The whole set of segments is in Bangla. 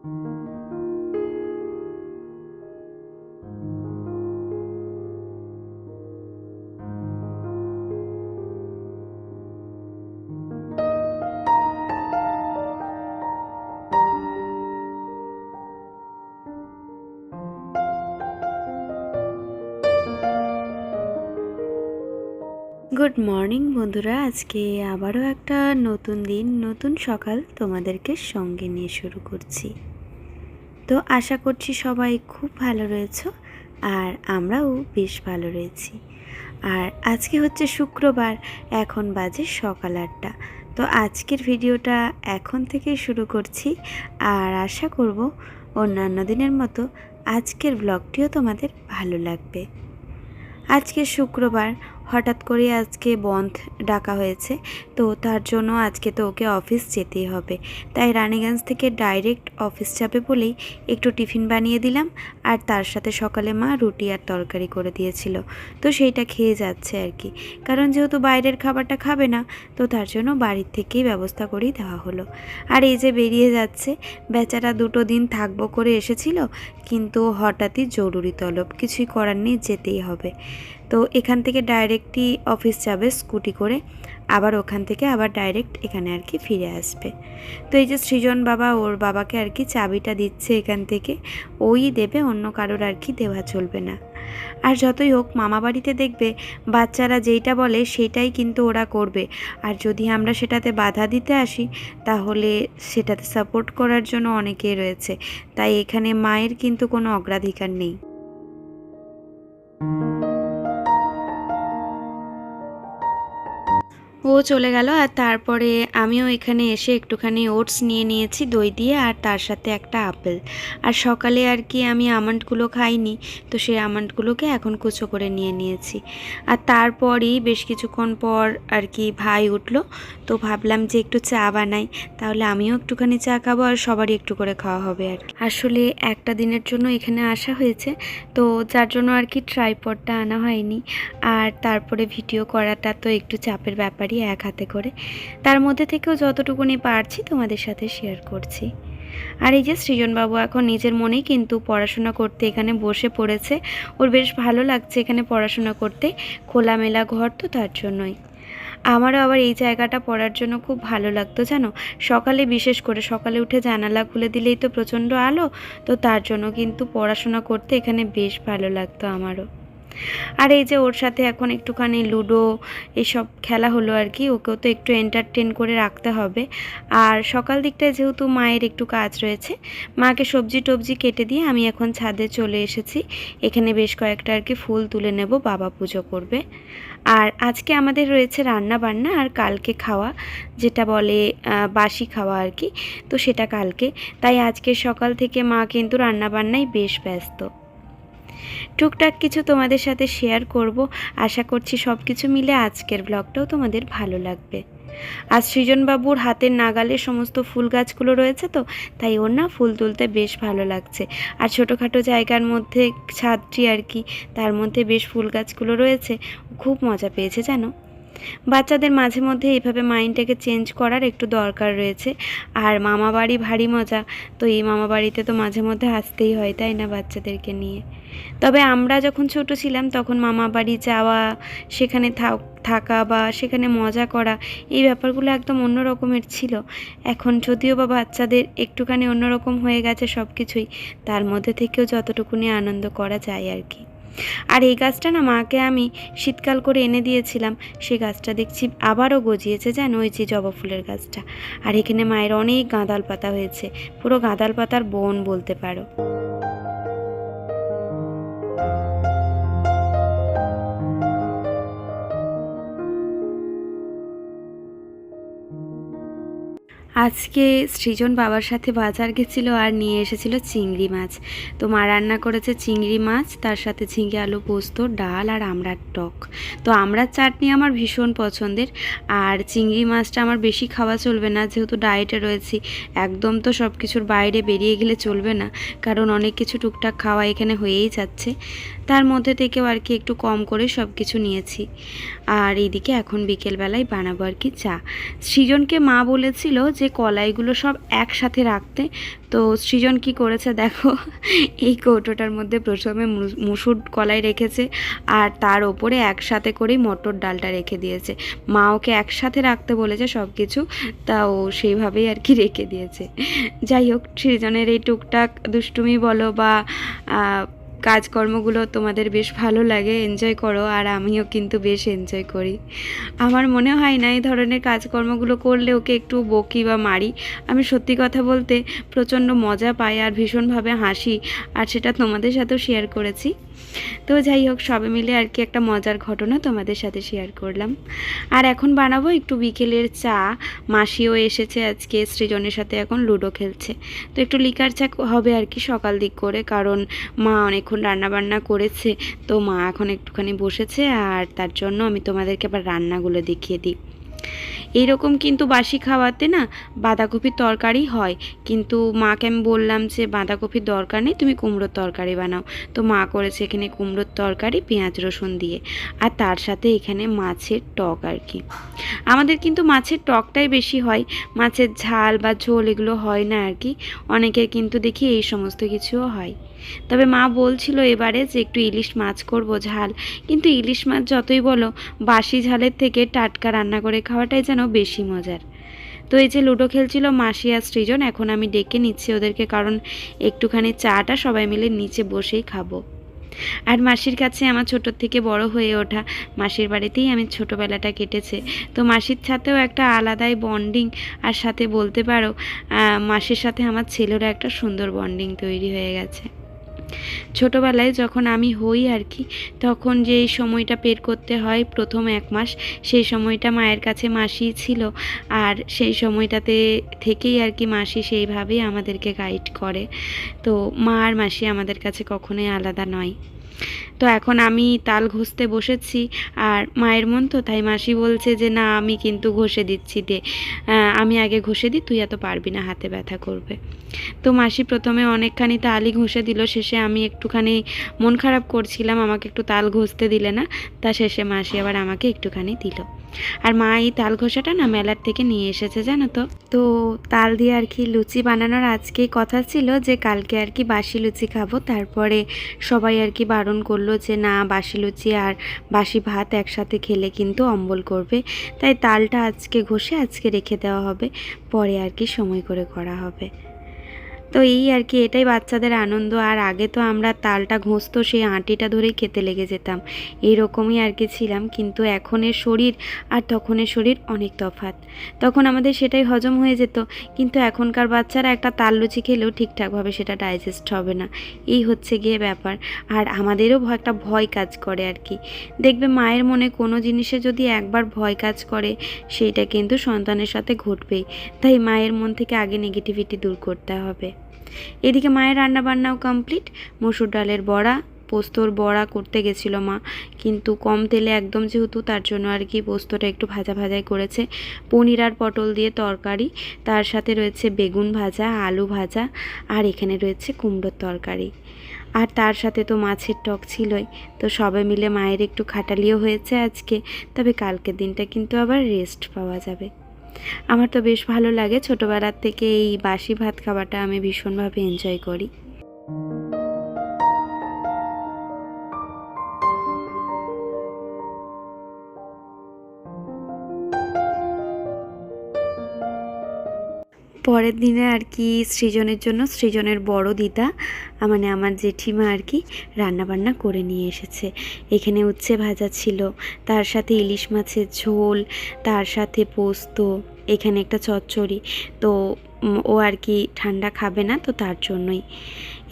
গুড মর্নিং বন্ধুরা। আজকে আবারও একটা নতুন দিন, নতুন সকাল তোমাদেরকে সঙ্গে নিয়ে শুরু করছি। তো আশা করছি সবাই খুব ভালো রয়েছো আর আমরাও বেশ ভালো রয়েছি। আর আজকে হচ্ছে শুক্রবার, এখন বাজে সকাল আটটা। তো আজকের ভিডিওটা এখন থেকেই শুরু করছি আর আশা করব অন্যান্য দিনের মতো আজকের ব্লগটিও তোমাদের ভালো লাগবে। আজকে শুক্রবার হঠাৎ করে আজকে বন্ধ ডাকা হয়েছে। তো তার জন্য আজকে তো ওকে অফিস যেতেই হবে। তাই রানীগঞ্জ থেকে ডাইরেক্ট অফিস যাবে বলেই একটু টিফিন বানিয়ে দিলাম। আর তার সাথে সকালে মা রুটি আর তরকারি করে দিয়েছিল। তো সেইটা খেয়ে যাচ্ছে আর কি। কারণ যেহেতু বাইরের খাবারটা খাবে না, তো তার জন্য বাড়ির থেকেই ব্যবস্থা করেই দেওয়া হলো। আর এই যে বেরিয়ে যাচ্ছে, বেচারা দুটো দিন থাকব করে এসেছিল, কিন্তু হঠাৎই জরুরি তলব। কিছুই করার নেই, যেতেই হবে। তো এখান থেকে ডাইরেক্টই অফিস যাবে স্কুটি করে। আবার ওখান থেকে আবার ডাইরেক্ট এখানে আর কি ফিরে আসবে। তো এই যে সৃজন বাবা, ওর বাবাকে আর কি চাবিটা দিচ্ছে এখান থেকে, ওই দেবে, অন্য কারোর আর কি দেওয়া চলবে না। আর যতই হোক, মামা বাড়িতে দেখবে, বাচ্চারা যেইটা বলে সেটাই কিন্তু ওরা করবে। আর যদি আমরা সেটাতে বাধা দিতে আসি, তাহলে সেটাতে সাপোর্ট করার জন্য অনেকেই রয়েছে। তাই এখানে মায়ের কিন্তু কোনো অগ্রাধিকার নেই। ও চলে গেল আর তারপরে আমিও এখানে এসে একটুখানি ওটস নিয়ে নিয়েছি, দই দিয়ে আর তার সাথে একটা আপেল। আর সকালে আর কি আমি আমন্ডগুলো খাইনি, তো সেই আমন্ডগুলোকে এখন কুচো করে নিয়ে নিয়েছি। আর তারপরই বেশ কিছুক্ষণ পর আর কি ভাই উঠল, তো ভাবলাম যে একটু চা বানাই, তাহলে আমিও একটুখানি চা খাব আর সবারই একটু করে খাওয়া হবে আর কি। আসলে একটা দিনের জন্য এখানে আসা হয়েছে, তো যার জন্য আর কি ট্রাইপডটা আনা হয়নি। আর তারপরে ভিডিও করাটা তো একটু চাপের ব্যাপারই এক হাতে করে তার মধ্যে থেকেও যতটুকুনি পারছি তোমাদের সাথে শেয়ার করছি। আর এই যে সৃজনবাবু এখন নিজের মনেই কিন্তু পড়াশোনা করতে এখানে বসে পড়েছে। ওর বেশ ভালো লাগছে এখানে পড়াশোনা করতে। খোলামেলা ঘর তো তার জন্যই। আমারও আবার এই জায়গাটা পড়ার জন্য খুব ভালো লাগতো, জানো? সকালে বিশেষ করে সকালে উঠে জানালা খুলে দিলেই তো প্রচণ্ড আলো। তো তার জন্য কিন্তু পড়াশোনা করতে এখানে বেশ ভালো লাগতো আমারও। আর এই যে ওর সাথে এখন একটুখানি লুডো এসব খেলা হলো আর কি, ওকেও তো একটু এন্টারটেন করে রাখতে হবে। আর সকাল দিকটায় যেহেতু মায়ের একটু কাজ রয়েছে, মাকে সবজি টবজি কেটে দিয়ে আমি এখন ছাদে চলে এসেছি। এখানে বেশ কয়েকটা আর কি ফুল তুলে নেব, বাবা পুজো করবে। আর আজকে আমাদের রয়েছে রান্না বান্না আর কালকে খাওয়া, যেটা বলে বাসি খাওয়া আর কি, তো সেটা কালকে। তাই আজকে সকাল থেকে মা কিন্তু রান্না বান্নায় বেশ ব্যস্ত। টুকটাক কিছু তোমাদের সাথে শেয়ার করব। আশা করছি সব কিছু মিলে আজকের ব্লগটাও তোমাদের ভালো লাগবে। আর সৃজনবাবুর হাতের নাগালে সমস্ত ফুল গাছগুলো রয়েছে তো, তাই ওর না ফুল তুলতে বেশ ভালো লাগছে। আর ছোটোখাটো জায়গার মধ্যে ছাদটি আর কি, তার মধ্যে বেশ ফুল গাছগুলো রয়েছে, খুব মজা পেয়েছে জানো? বাচ্চাদের মাঝে মধ্যে এইভাবে মাইন্ডটাকে চেঞ্জ করার একটু দরকার রয়েছে। আর মামা বাড়ি ভারী মজা, তো এই মামা বাড়িতে তো মাঝে মধ্যে আসতেই হয়, তাই না, বাচ্চাদেরকে নিয়ে? তবে আমরা যখন ছোট ছিলাম, তখন মামা বাড়ি যাওয়া, সেখানে থাক- বা সেখানে মজা করা, এই ব্যাপারগুলো একদম অন্য রকমের ছিল। এখন যদিও বা বাচ্চাদের একটুখানি অন্যরকম হয়ে গেছে সব কিছুই তার মধ্যে থেকেও যতটুকুনি আনন্দ করা যায় আর কি। আর এই গাছটা না মাকে আমি শীতকাল করে এনে দিয়েছিলাম সেই গাছটা দেখছি আবারও গজিয়েছে যেন ওই যে জবা ফুলের গাছটা। আর এখানে মায়ের অনেক গাঁদাল পাতা হয়েছে, পুরো গাঁদাল পাতার বন বলতে পারো। আজকে সৃজন বাবার সাথে বাজার গেছিল আর নিয়ে এসেছিল চিংড়ি মাছ। তো মা রান্না করেছে চিংড়ি মাছ, তার সাথে ঝিঙে আলু পোস্ত, ডাল আর আমড়ার টক। তো আমড়ার চাটনি আমার ভীষণ পছন্দের, আর চিংড়ি মাছটা আমার বেশি খাওয়া চলবে না, যেহেতু ডায়েটে রয়েছি। একদম তো সব কিছুর বাইরে বেরিয়ে গেলে চলবে না, কারণ অনেক কিছু টুকটাক খাওয়া এখানে হয়েই যাচ্ছে। তার মধ্যে থেকেও আর কি একটু কম করে সব কিছু নিয়েছি। আর এইদিকে এখন বিকেলবেলায় বানাবো আর কি চা। সৃজনকে মা বলেছিল যে কলাইগুলো সব একসাথে রাখতে। তো সৃজন কি করেছে দেখো, এই কৌটোটার মধ্যে প্রথমে মুসুর কলাই রেখেছে আর তার ওপরে একসাথে করেই মটর ডালটা রেখে দিয়েছে। মা ওকে একসাথে রাখতে বলেছে সব কিছু তা ও সেইভাবেই আর কি রেখে দিয়েছে। যাই হোক, সৃজনের এই টুকটাক দুষ্টুমি বলো বা কাজকর্মগুলো তোমাদের বেশ ভালো লাগে এনজয় করো, আর আমিও কিন্তু বেশ এনজয় করি। আমার মনে হয় না এই ধরনের কাজকর্মগুলো করলে ওকে একটু বকি বা মারি। আমি সত্যি কথা বলতে প্রচণ্ড মজা পাই আর ভীষণভাবে হাসি, আর সেটা তোমাদের সাথেও শেয়ার করেছি। তো যাই হোক, সবে মিলে আর কি একটা মজার ঘটনা তোমাদের সাথে শেয়ার করলাম। আর এখন বানাবো একটু বিকেলের চা। মাসিও এসেছে আজকে, সৃজনের সাথে এখন লুডো খেলছে। তো একটু লিকার চা হবে আর কি সকাল দিক করে, কারণ মা অনেকক্ষণ রান্না বান্না করেছে, তো মা এখন একটুখানি বসেছে, আর তার জন্য আমি তোমাদেরকে আবার রান্নাগুলো দেখিয়ে দিই। এইরকম কিন্তু বাসি খাওয়াতে না বাঁধাকপির তরকারি হয়। কিন্তু মাকে আমি বললাম যে, বাঁধাকপির দরকার নেই, তুমি কুমড়োর তরকারি বানাও। তো মা করেছে এখানে কুমড়োর তরকারি, পেঁয়াজ রসুন দিয়ে। আর তার সাথে এখানে মাছের টক আর কি। আমাদের কিন্তু মাছের টকটাই বেশি হয়। মাছের ঝাল বা ঝোল এগুলো হয় না আর কি। অনেকের কিন্তু দেখি এই সমস্ত কিছুও হয়। তবে মা বলছিল এবারে যে একটু ইলিশ মাছ করব ঝাল। কিন্তু ইলিশ মাছ যতই বলো, বাসি ঝালের থেকে টাটকা রান্না করে খাওয়াটাই যেন বেশি মজার। তো এই যে লুডো খেলছিল মাসি আর সৃজন, এখন আমি ডেকে নিচ্ছি ওদেরকে কারণ একটুখানি চাটা সবাই মিলে নিচে বসেই খাব। আর মাসির কাছে আমার ছোটোর থেকে বড় হয়ে ওঠা, মাসির বাড়িতেই আমি ছোটোবেলাটা কেটেছে। তো মাসির সাথেও একটা আলাদাই বন্ডিং, আর সাথে বলতে পারো মাসির সাথে আমার ছেলেরও একটা সুন্দর বন্ডিং তৈরি হয়ে গেছে। ছোটোবেলায় যখন আমি হই আর কি, তখন যেই সময়টা পের করতে হয় প্রথম এক মাস, সেই সময়টা মায়ের কাছে মাসি ছিল। আর সেই সময়টাতে থেকেই আর কি মাসি সেইভাবেই আমাদেরকে গাইড করে। তো মা আর মাসি আমাদের কাছে কখনোই আলাদা নয়। তো এখন আমি তাল ঘষতে বসেছি, আর মায়ের মন তো, তাই মাসি বলছে যে, না, আমি কিন্তু ঘষে দিচ্ছি দে। আমি আগে ঘষে দিই, তুই এত পারবি না, হাতে ব্যথা করবে। তো মাসি প্রথমে অনেকখানি তালই ঘষে দিল, শেষে আমি একটুখানি মন খারাপ করছিলাম, আমাকে একটু তাল ঘষতে দিলে না, তা শেষে মাসি আবার আমাকে একটুখানি দিল। আর মা এই তাল ঘষাটা না মেলার থেকে নিয়ে এসেছে, জানো তো? তো তাল দিয়ে আর কি লুচি বানানোর আজকেই কথা ছিল যে, কালকে আর কি বাসি লুচি খাব, তারপরে সবাই আর কি বারণ করল যে, না, বাসি লুচি আর বাসি ভাত একসাথে খেলে কিন্তু অম্বল করবে। তাই তালটা আজকে ঘষে আজকে রেখে দেওয়া হবে পরে আর কি সময় করে করা হবে। তো এই আর কি, এটাই বাচ্চাদের আনন্দ। আর আগে তো আমরা তালটা ঘষতো সেই আঁটিটা ধরেই খেতে লেগে যেতাম। এইরকমই আর কি ছিলাম, কিন্তু এখনের শরীর আর তখনের শরীর অনেক তফাৎ। তখন আমাদের সেটাই হজম হয়ে যেত, কিন্তু এখনকার বাচ্চারা একটা তাল লুচি খেলেও ঠিকঠাকভাবে সেটা ডাইজেস্ট হবে না। এই হচ্ছে গিয়ে ব্যাপার। আর আমাদেরও একটা ভয় কাজ করে আর কি। দেখবে মায়ের মনে কোনো জিনিসে যদি একবার ভয় কাজ করে, সেইটা কিন্তু সন্তানের সাথে ঘটবেই। তাই মায়ের মন থেকে আগে নেগেটিভিটি দূর করতে হবে। এদিকে মায়ের রান্না বান্নাও কমপ্লিট মসুর ডালের বড়া, পোস্তর বড়া করতে গেছিল মা। কিন্তু কম তেলে একদম যেহেতু তার জন্য আর কি পোস্তটা একটু ভাজা ভাজাই করেছে। পনির আর পটল দিয়ে তরকারি। তার সাথে রয়েছে বেগুন ভাজা, আলু ভাজা, আর এখানে রয়েছে কুমড়োর তরকারি। আর তার সাথে তো মাছের টক ছিলই। তো সবাই মিলে মায়ের একটু খাটালিও হয়েছে আজকে। তবে কালকের দিনটা কিন্তু আবার রেস্ট পাওয়া যাবে। আমার তো বেশ ভালো লাগে ছোটোবেলার থেকে এই বাসি ভাত খাওয়াটা আমি ভীষণভাবে এনজয় করি। পরের দিনে আর কি সৃজনের জন্য সৃজনের বড় দিদা মানে আমার জেঠিমা আর কি রান্নাবান্না করে নিয়ে এসেছে। এখানে উচ্ছে ভাজা ছিল, তার সাথে ইলিশ মাছের ঝোল, তার সাথে পোস্ত, এখানে একটা চচ্চড়ি। তো ও আর কি ঠান্ডা খাবে না, তো তার জন্যই।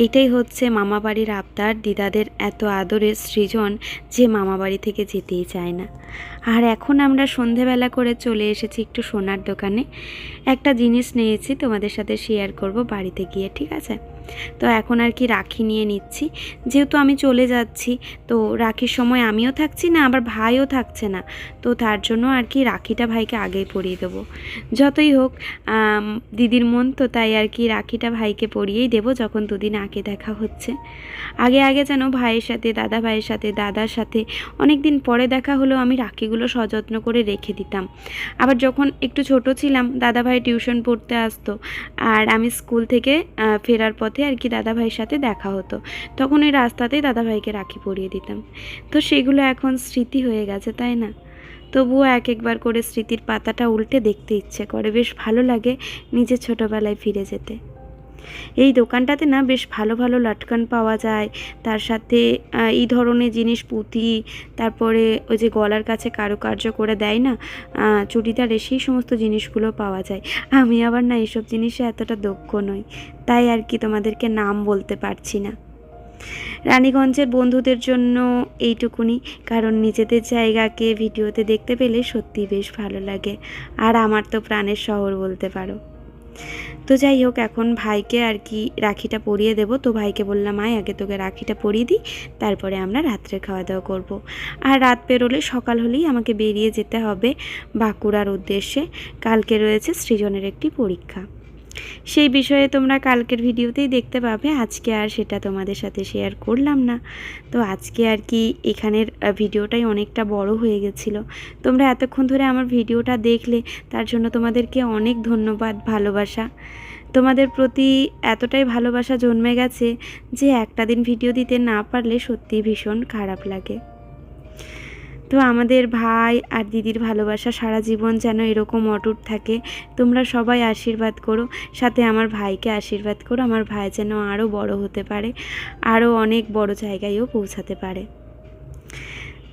এটাই হচ্ছে মামা বাড়ির আবদার, দিদাদের এত আদরের সৃজন যে মামা বাড়ি থেকে যেতেই চায় না। আর এখন আমরা সন্ধেবেলা করে চলে এসেছি একটু সোনার দোকানে। একটা জিনিস নিয়েছি, তোমাদের সাথে শেয়ার করব বাড়িতে গিয়ে, ঠিক আছে? তো এখন আর কি রাখি নিয়ে নিচ্ছি। যেহেতু আমি চলে যাচ্ছি, তো রাখির সময় আমিও থাকছি না, আবার ভাইও থাকছে না। তো তার জন্য আর কি রাখিটা ভাইকে আগেই পরিয়ে দেবো। যতই হোক দিদির মন তো তাই আর কি রাখিটা ভাইকে পরিয়েই দেবো যখন দুদিন আগে দেখা হচ্ছে। আগে আগে যেন ভাইয়ের সাথে, দাদা ভাইয়ের সাথে, দাদার সাথে অনেক দিন পরে দেখা হলেও আমি রাখিগুলো সেগুলো সযত্ন করে রেখে দিতাম। আবার যখন একটু ছোট ছিলাম, দাদাভাই টিউশন পড়তে আসতো আর আমি স্কুল থেকে ফেরার পথে আর কি দাদাভাইয়ের সাথে দেখা হতো। তখন ওই রাস্তাতেই দাদাভাইকে রাখি পরিয়ে দিতাম। তো সেগুলো এখন স্মৃতি হয়ে গেছে, তাই না? তবুও এক একবার করে স্মৃতির পাতাটা উল্টে দেখতে ইচ্ছে করে। বেশ ভালো লাগে নিজের ছোটোবেলায় ফিরে যেতে। এই দোকানটাতে না বেশ ভালো ভালো লটকান পাওয়া যায়। তার সাথে এই ধরনের জিনিস পুঁতি, তারপরে ওই যে গলার কাছে কারুকার্য করে দেয় না চুড়িদারে সেই সমস্ত জিনিসগুলো পাওয়া যায়। আমি আবার না এইসব জিনিসে এতটা দক্ষ নই, তাই আর কি তোমাদেরকে নাম বলতে পারছি না। রানীগঞ্জের বন্ধুদের জন্য এইটুকুনি, কারণ নিজেদের জায়গাকে ভিডিওতে দেখতে পেলে সত্যি বেশ ভালো লাগে। আর আমার তো প্রাণের শহর বলতে পারো। তো যাই হোক, এখন ভাইকে আর কি রাখিটা পরিয়ে দেব। তো ভাইকে বললাম, আয়, আগে তোকে রাখিটা পরিয়ে দিই, তারপরে আমরা রাত্রে খাওয়া দাওয়া করব। আর রাত পেরোলে সকাল হলেই আমাকে বেরিয়ে যেতে হবে বাঁকুড়ার উদ্দেশ্যে। কালকে রয়েছে সৃজনের একটি পরীক্ষা। সেই বিষয়ে তোমরা কালকের ভিডিওতেই দেখতে পাবে। আজকে আর সেটা তোমাদের সাথে শেয়ার করলাম না। তো আজকে আর কি এখানের ভিডিওটাই অনেকটা বড় হয়ে গেছিল। তোমরা এতক্ষণ ধরে আমার ভিডিওটা দেখলে, তার জন্য তোমাদেরকে অনেক ধন্যবাদ, ভালোবাসা। তোমাদের প্রতি এতটাই ভালোবাসা জন্মে গেছে যে একটা দিন ভিডিও দিতে না পারলে সত্যিই ভীষণ খারাপ লাগে। তো আমাদের ভাই আর দিদির ভালোবাসা সারা জীবন যেন এরকম অটুট থাকে। তোমরা সবাই আশীর্বাদ করো, সাথে আমার ভাইকে আশীর্বাদ করো, আমার ভাই যেন আরও বড় হতে পারে আরও অনেক বড় জায়গায়ও পৌঁছাতে পারে।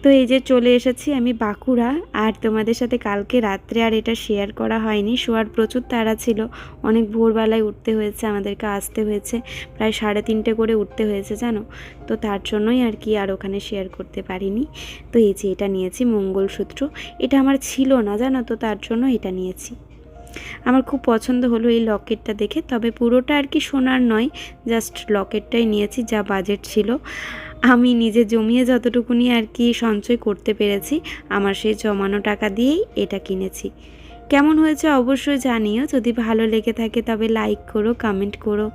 তো এই যে চলে এসেছি আমি বাঁকুড়া, আর তোমাদের সাথে কালকে রাত্রে আর এটা শেয়ার করা হয়নি। শোয়ার প্রচুর তাড়া ছিল, অনেক ভোরবেলায় উঠতে হয়েছে, আমাদেরকে আসতে হয়েছে, প্রায় সাড়ে তিনটে করে উঠতে হয়েছে, জানো? তো তার জন্যই আর কি আর ওখানে শেয়ার করতে পারিনি। তো এই যে এটা নিয়েছি মঙ্গলসূত্র। এটা আমার ছিল না, জানো তো, তার জন্য এটা নিয়েছি। আমার খুব পছন্দ হলো এই লকেটটা দেখে, তবে পুরোটা আর কি সোনার নয়, জাস্ট লকেটটাই নিয়েছি, যা বাজেট ছিল। আমি নিজে জমিয়ে যতটুকুনি আর কি সঞ্চয় করতে পেরেছি, আমার সেই জমানো টাকা দিয়েই এটা কিনেছি। কেমন হয়েছে অবশ্যই জানিও, যদি ভালো লেগে থাকে তবে লাইক করো কমেন্ট করো,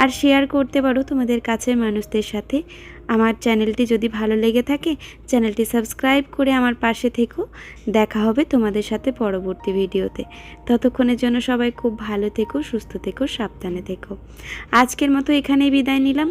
আর শেয়ার করতে পারো তোমাদের কাছের মানুষদের সাথে। আমার চ্যানেলটি যদি ভালো লেগে থাকে, চ্যানেলটি সাবস্ক্রাইব করে আমার পাশে থেকো। দেখা হবে তোমাদের সাথে পরবর্তী ভিডিওতে। ততক্ষণের জন্য সবাই খুব ভালো থেকো, সুস্থ থেকো, সাবধানে থেকো। আজকের মতো এখানেই বিদায় নিলাম।